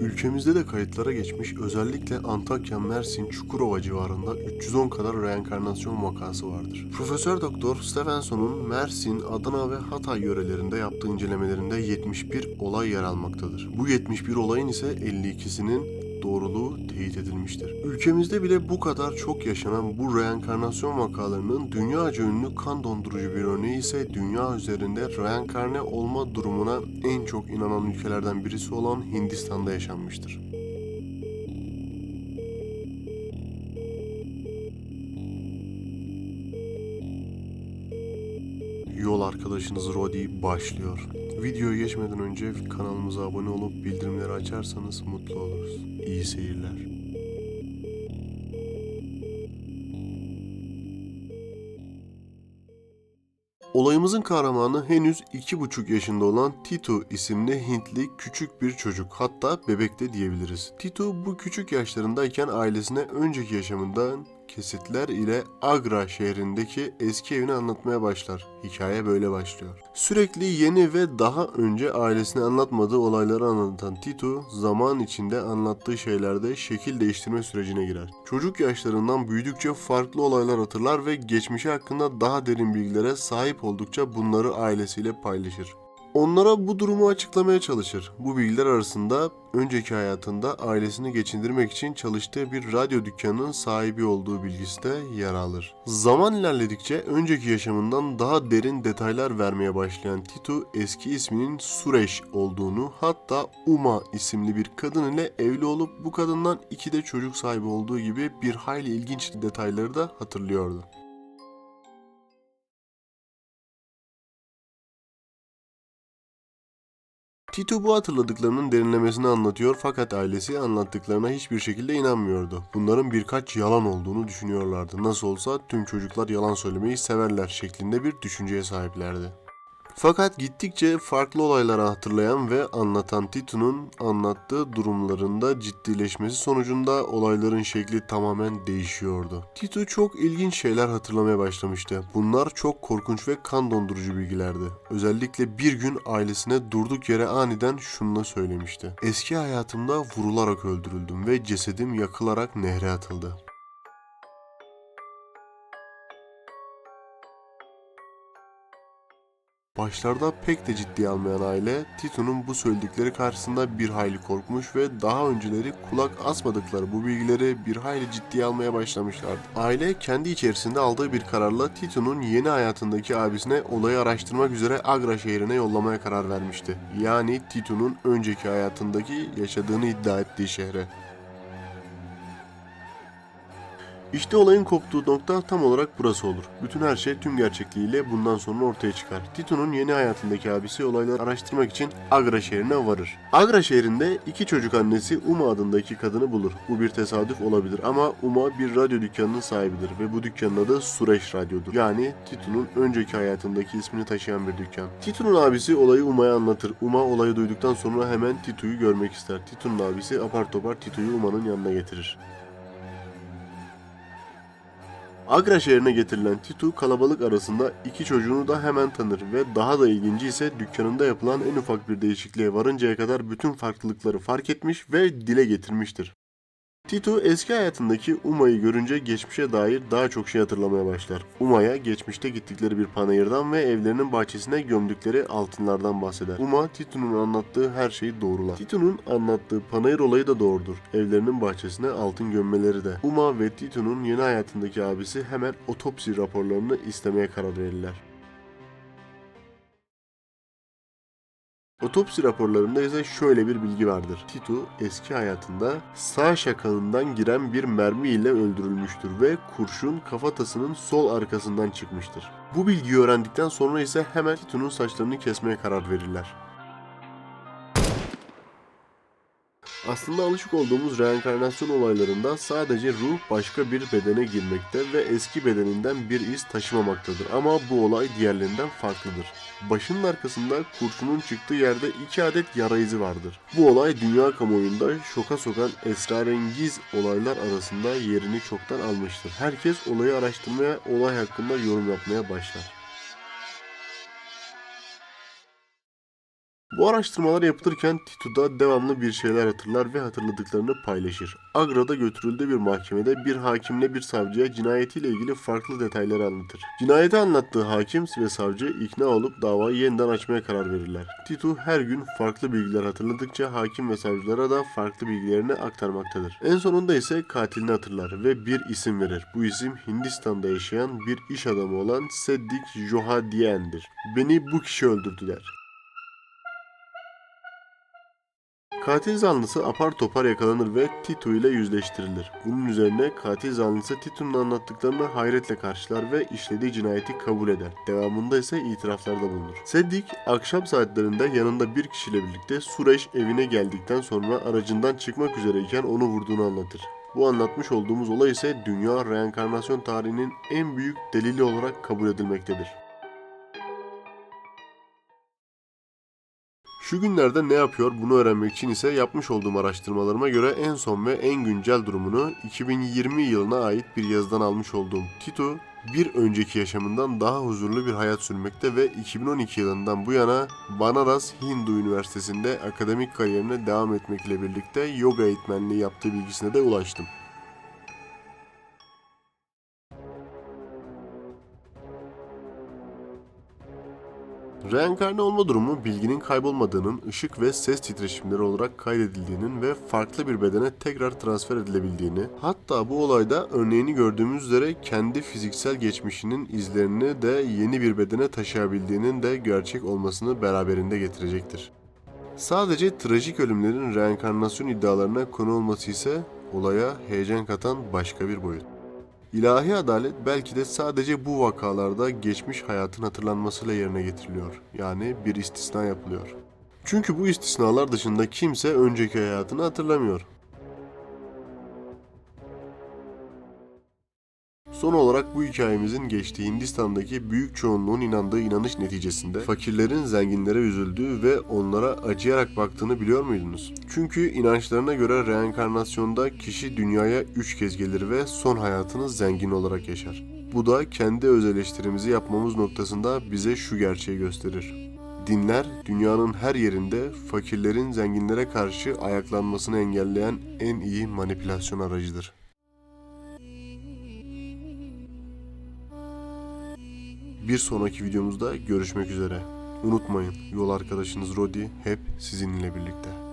Ülkemizde de kayıtlara geçmiş özellikle Antakya, Mersin, Çukurova civarında 310 kadar reenkarnasyon vakası vardır. Profesör Doktor Stevenson'un Mersin, Adana ve Hatay yörelerinde yaptığı incelemelerinde 71 olay yer almaktadır. Bu 71 olayın ise 52'sinin doğruluğu teyit edilmiştir. Ülkemizde bile bu kadar çok yaşanan bu reenkarnasyon vakalarının dünyaca ünlü kan dondurucu bir örneği ise dünya üzerinde reenkarne olma durumuna en çok inanan ülkelerden birisi olan Hindistan'da yaşanmıştır. Arkadaşınız Rodi başlıyor. Videoya geçmeden önce kanalımıza abone olup bildirimleri açarsanız mutlu oluruz. İyi seyirler. Olayımızın kahramanı henüz iki buçuk yaşında olan Tito isimli Hintli küçük bir çocuk. Hatta bebek de diyebiliriz. Tito bu küçük yaşlarındayken ailesine önceki yaşamından kesitler ile Agra şehrindeki eski evini anlatmaya başlar. Hikaye böyle başlıyor. Sürekli yeni ve daha önce ailesine anlatmadığı olayları anlatan Tito, zaman içinde anlattığı şeylerde şekil değiştirme sürecine girer. Çocuk yaşlarından büyüdükçe farklı olaylar hatırlar ve geçmişi hakkında daha derin bilgilere sahip oldukça bunları ailesiyle paylaşır. Onlara bu durumu açıklamaya çalışır. Bu bilgiler arasında önceki hayatında ailesini geçindirmek için çalıştığı bir radyo dükkanının sahibi olduğu bilgisi de yer alır. Zaman ilerledikçe önceki yaşamından daha derin detaylar vermeye başlayan Tito eski isminin Suresh olduğunu hatta Uma isimli bir kadın ile evli olup bu kadından iki de çocuk sahibi olduğu gibi bir hayli ilginç detayları da hatırlıyordu. Tito bu hatırladıklarının derinlemesine anlatıyor fakat ailesi anlattıklarına hiçbir şekilde inanmıyordu. Bunların birkaç yalan olduğunu düşünüyorlardı. Nasıl olsa tüm çocuklar yalan söylemeyi severler şeklinde bir düşünceye sahiplerdi. Fakat gittikçe farklı olayları hatırlayan ve anlatan Tito'nun anlattığı durumlarında ciddileşmesi sonucunda olayların şekli tamamen değişiyordu. Tito çok ilginç şeyler hatırlamaya başlamıştı. Bunlar çok korkunç ve kan dondurucu bilgilerdi. Özellikle bir gün ailesine durduk yere aniden şunu söylemişti. Eski hayatımda vurularak öldürüldüm ve cesedim yakılarak nehre atıldı. Başlarda pek de ciddiye almayan aile, Tito'nun bu söyledikleri karşısında bir hayli korkmuş ve daha önceleri kulak asmadıkları bu bilgileri bir hayli ciddiye almaya başlamışlardı. Aile kendi içerisinde aldığı bir kararla Tito'nun yeni hayatındaki abisine olayı araştırmak üzere Agra şehrine yollamaya karar vermişti. Yani Tito'nun önceki hayatındaki yaşadığını iddia ettiği şehre. İşte olayın koptuğu nokta tam olarak burası olur. Bütün her şey tüm gerçekliğiyle bundan sonra ortaya çıkar. Tito'nun yeni hayatındaki abisi olayları araştırmak için Agra şehrine varır. Agra şehrinde iki çocuk annesi Uma adındaki kadını bulur. Bu bir tesadüf olabilir ama Uma bir radyo dükkanının sahibidir ve bu dükkanın adı Suresh Radyo'dur. Yani Tito'nun önceki hayatındaki ismini taşıyan bir dükkan. Tito'nun abisi olayı Uma'ya anlatır. Uma olayı duyduktan sonra hemen Tito'yu görmek ister. Tito'nun abisi apar topar Tito'yu Uma'nın yanına getirir. Agra şehrine getirilen Titu kalabalık arasında iki çocuğunu da hemen tanır ve daha da ilginci ise dükkanında yapılan en ufak bir değişikliğe varıncaya kadar bütün farklılıkları fark etmiş ve dile getirmiştir. Tito eski hayatındaki Uma'yı görünce geçmişe dair daha çok şey hatırlamaya başlar. Uma'ya geçmişte gittikleri bir panayırdan ve evlerinin bahçesine gömdükleri altınlardan bahseder. Uma Tito'nun anlattığı her şeyi doğrular. Tito'nun anlattığı panayır olayı da doğrudur. Evlerinin bahçesine altın gömmeleri de. Uma ve Tito'nun yeni hayatındaki abisi hemen otopsi raporlarını istemeye karar verirler. Otopsi raporlarında ise şöyle bir bilgi vardır. Tito eski hayatında sağ şakanından giren bir mermi ile öldürülmüştür ve kurşun kafatasının sol arkasından çıkmıştır. Bu bilgiyi öğrendikten sonra ise hemen Tito'nun saçlarını kesmeye karar verirler. Aslında alışık olduğumuz reenkarnasyon olaylarında sadece ruh başka bir bedene girmekte ve eski bedeninden bir iz taşımamaktadır. Ama bu olay diğerlerinden farklıdır. Başının arkasında kurşunun çıktığı yerde iki adet yara izi vardır. Bu olay dünya kamuoyunda şoka sokan esrarengiz olaylar arasında yerini çoktan almıştır. Herkes olayı araştırmaya, olay hakkında yorum yapmaya başlar. Bu araştırmalar yapılırken Tito da devamlı bir şeyler hatırlar ve hatırladıklarını paylaşır. Agra'da götürüldüğü bir mahkemede bir hakimle bir savcıya cinayetiyle ilgili farklı detayları anlatır. Cinayeti anlattığı hakim ve savcı ikna olup davayı yeniden açmaya karar verirler. Tito her gün farklı bilgiler hatırladıkça hakim ve savcılara da farklı bilgilerini aktarmaktadır. En sonunda ise katilini hatırlar ve bir isim verir. Bu isim Hindistan'da yaşayan bir iş adamı olan Seddik Johadien'dir. Beni bu kişi öldürdü Katil zanlısı apar topar yakalanır ve Tito ile yüzleştirilir. Bunun üzerine katil zanlısı Tito'nun anlattıklarını hayretle karşılar ve işlediği cinayeti kabul eder. Devamında ise itiraflarda bulunur. Seddik akşam saatlerinde yanında bir kişiyle birlikte Sureş evine geldikten sonra aracından çıkmak üzereyken onu vurduğunu anlatır. Bu anlatmış olduğumuz olay ise dünya reenkarnasyon tarihinin en büyük delili olarak kabul edilmektedir. Şu günlerde ne yapıyor bunu öğrenmek için ise yapmış olduğum araştırmalarıma göre en son ve en güncel durumunu 2020 yılına ait bir yazıdan almış olduğum Tito bir önceki yaşamından daha huzurlu bir hayat sürmekte ve 2012 yılından bu yana Banaras Hindu Üniversitesi'nde akademik kariyerine devam etmekle birlikte yoga eğitmenliği yaptığı bilgisine de ulaştım. Reenkarne olma durumu bilginin kaybolmadığının, ışık ve ses titreşimleri olarak kaydedildiğinin ve farklı bir bedene tekrar transfer edilebildiğini, hatta bu olayda örneğini gördüğümüz üzere kendi fiziksel geçmişinin izlerini de yeni bir bedene taşıyabildiğinin de gerçek olmasını beraberinde getirecektir. Sadece trajik ölümlerin reenkarnasyon iddialarına konu olması ise olaya heyecan katan başka bir boyut. İlahi adalet belki de sadece bu vakalarda geçmiş hayatın hatırlanmasıyla yerine getiriliyor. Yani bir istisna yapılıyor. Çünkü bu istisnalar dışında kimse önceki hayatını hatırlamıyor. Son olarak bu hikayemizin geçtiği Hindistan'daki büyük çoğunluğun inandığı inanış neticesinde fakirlerin zenginlere üzüldüğü ve onlara acıyarak baktığını biliyor muydunuz? Çünkü inançlarına göre reenkarnasyonda kişi dünyaya üç kez gelir ve son hayatını zengin olarak yaşar. Bu da kendi öz eleştirimizi yapmamız noktasında bize şu gerçeği gösterir. Dinler dünyanın her yerinde fakirlerin zenginlere karşı ayaklanmasını engelleyen en iyi manipülasyon aracıdır. Bir sonraki videomuzda görüşmek üzere. Unutmayın yol arkadaşınız Rodi hep sizinle birlikte.